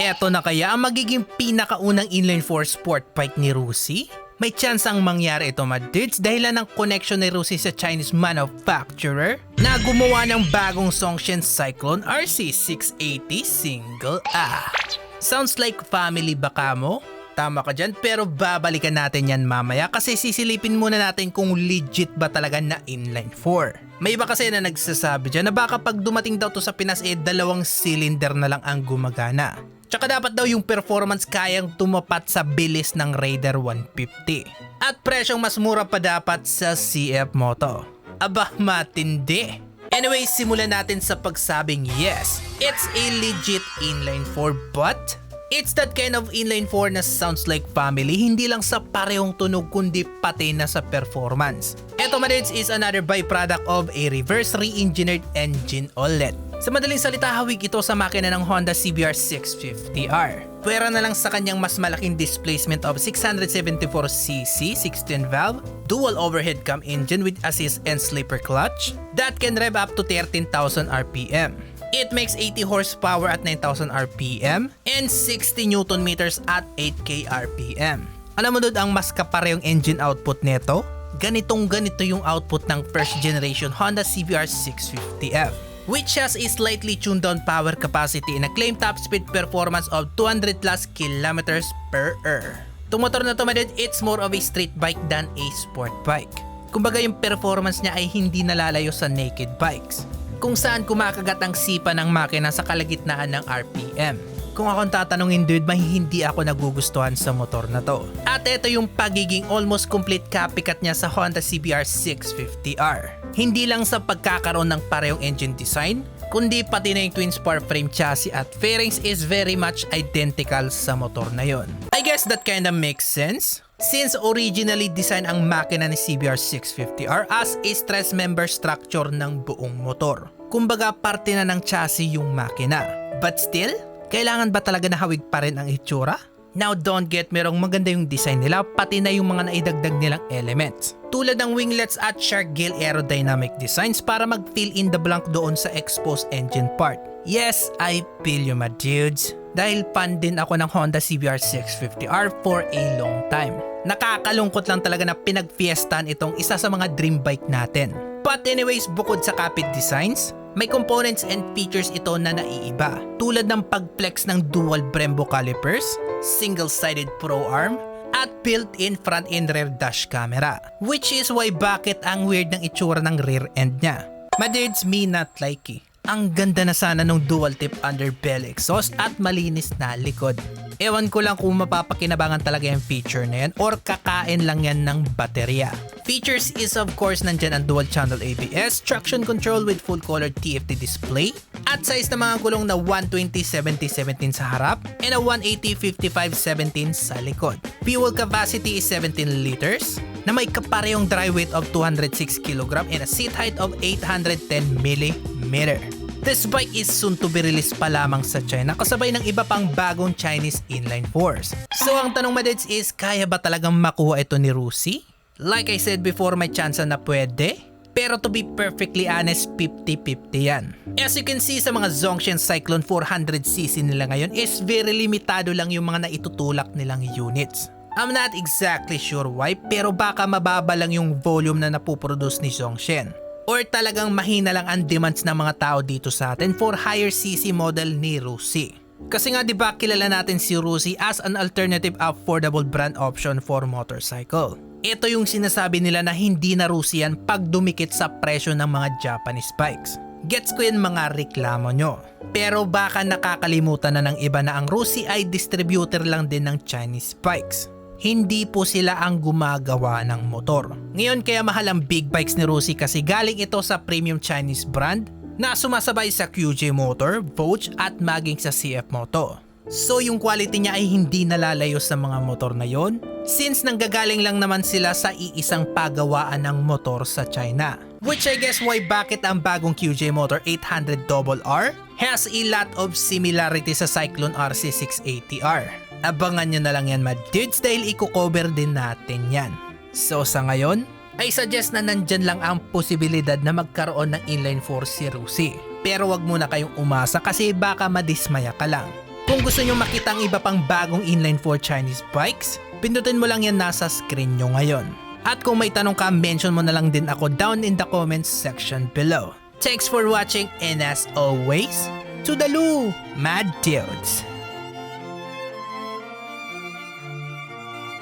Eto na kaya ang magiging pinakaunang inline 4 sport bike ni Rusi? May chance ang mangyari ito madudes dahilan ng connection ni Rusi sa Chinese manufacturer na gumawa ng bagong Songshen Cyclone RC680 single A. Sounds like family baka mo? Tama ka dyan pero babalikan natin yan mamaya kasi sisilipin muna natin kung legit ba talaga na inline 4. May iba kasi na nagsasabi dyan na baka pag dumating daw to sa Pinas eh dalawang cylinder na lang ang gumagana. Tsaka dapat daw yung performance kayang tumapat sa bilis ng Raider 150. At presyong mas mura pa dapat sa CF Moto. Aba, matindi. Anyway, simulan natin sa pagsabing yes, it's a legit inline 4 but It's that kind of inline 4 na sounds like family, hindi lang sa parehong tunog kundi pati na sa performance. Ito Marids is another byproduct of a reverse re-engineered engine ulit. Sa madaling salita, hawig ito sa makina ng Honda CBR 650R. Pwera na lang sa kanyang mas malaking displacement of 674cc 16 valve, dual overhead cam engine with assist and slipper clutch that can rev up to 13,000 RPM. It makes 80 horsepower at 9,000 RPM and 60 Newton meters at 8K RPM. Alam mo doon ang mas kaparehong engine output nito? Ganitong ganito yung output ng first generation Honda CBR 650F which has a slightly tuned down power capacity and a claim top speed performance of 200 plus kilometers per hour. Itong motor na to it's more of a street bike than a sport bike. Kumbaga yung performance niya ay hindi nalalayo sa naked bikes kung saan kumakagat ang sipa ng makina sa kalagitnaan ng RPM. Kung akong tatanungin dude, may hindi ako nagugustuhan sa motor na to. At ito yung pagiging almost complete copycat niya sa Honda CBR 650R. Hindi lang sa pagkakaroon ng parehong engine design, kundi pati na yung twin spar frame chassis at fairings is very much identical sa motor na yon. I guess that kinda makes sense. Since originally design ang makina ni CBR 650R as a stress member structure ng buong motor. Kumbaga parte na ng chassis yung makina. But still, kailangan ba talaga na hawig pa rin ang itsura? Now don't get me wrong, maganda yung design nila pati na yung mga naidagdag nilang elements. Tulad ng winglets at shark gill aerodynamic designs para mag-fill in the blank doon sa exposed engine part. Yes, I feel you my dudes. Dahil fan din ako ng Honda CBR 650R for a long time. Nakakalungkot lang talaga na pinagfiestan itong isa sa mga dream bike natin. But anyways, bukod sa kapit designs, may components and features ito na naiiba. Tulad ng pag-flex ng dual Brembo calipers, single-sided pro arm, at built-in front and rear dash camera. Which is why bakit ang weird ng itsura ng rear end niya. Madids me not likey. Ang ganda na sana nung dual tip underbelly exhaust at malinis na likod. Ewan ko lang kung mapapakinabangan talaga yung feature na yan or kakain lang yan ng baterya. Features is of course nandyan ang dual channel ABS, traction control with full color TFT display, at size na mga gulong na 120-70-17 sa harap and a 180-55-17 sa likod. Fuel capacity is 17 liters na may kaparehong dry weight of 206 kg and a seat height of 810 mm. This bike is soon to be released pa lamang sa China kasabay ng iba pang bagong Chinese inline force. So ang tanong madits is, kaya ba talagang makuha ito ni Rusi? Like I said before, may chance na pwede. Pero to be perfectly honest, 50-50 yan. As you can see sa mga Zongshen Cyclone 400cc nila ngayon is very limitado lang yung mga naitutulak nilang units. I'm not exactly sure why pero baka mababa lang yung volume na napuproduce ni Zongshen or talagang mahina lang ang demands ng mga tao dito sa atin for higher CC model ni Rusi. Kasi nga 'di ba kilala natin si Rusi as an alternative affordable brand option for motorcycle. Ito yung sinasabi nila na hindi na Rusi yan pag dumikit sa presyo ng mga Japanese bikes. Gets ko yan mga reklamo nyo. Pero baka nakakalimutan na ng iba na ang Rusi ay distributor lang din ng Chinese bikes hindi po sila ang gumagawa ng motor. Ngayon kaya mahal ang big bikes ni Rusi kasi galing ito sa premium Chinese brand na sumasabay sa QJ Motor, Vogue at maging sa CF Moto. So yung quality niya ay hindi nalalayo sa mga motor na yon since nanggagaling lang naman sila sa iisang pagawaan ng motor sa China. Which I guess why bakit ang bagong QJ Motor 800RR has a lot of similarity sa Cyclone RC680R. Abangan nyo na lang yan mad dudes dahil i-cover din natin yan. So sa ngayon, ay suggest na nandyan lang ang posibilidad na magkaroon ng inline 4 si Rusi. Pero wag muna kayong umasa kasi baka madismaya ka lang. Kung gusto nyo makita ang iba pang bagong inline 4 Chinese bikes, pindutin mo lang yan nasa screen nyo ngayon. At kung may tanong ka, mention mo na lang din ako down in the comments section below. Thanks for watching and as always, to the Mad Dudes!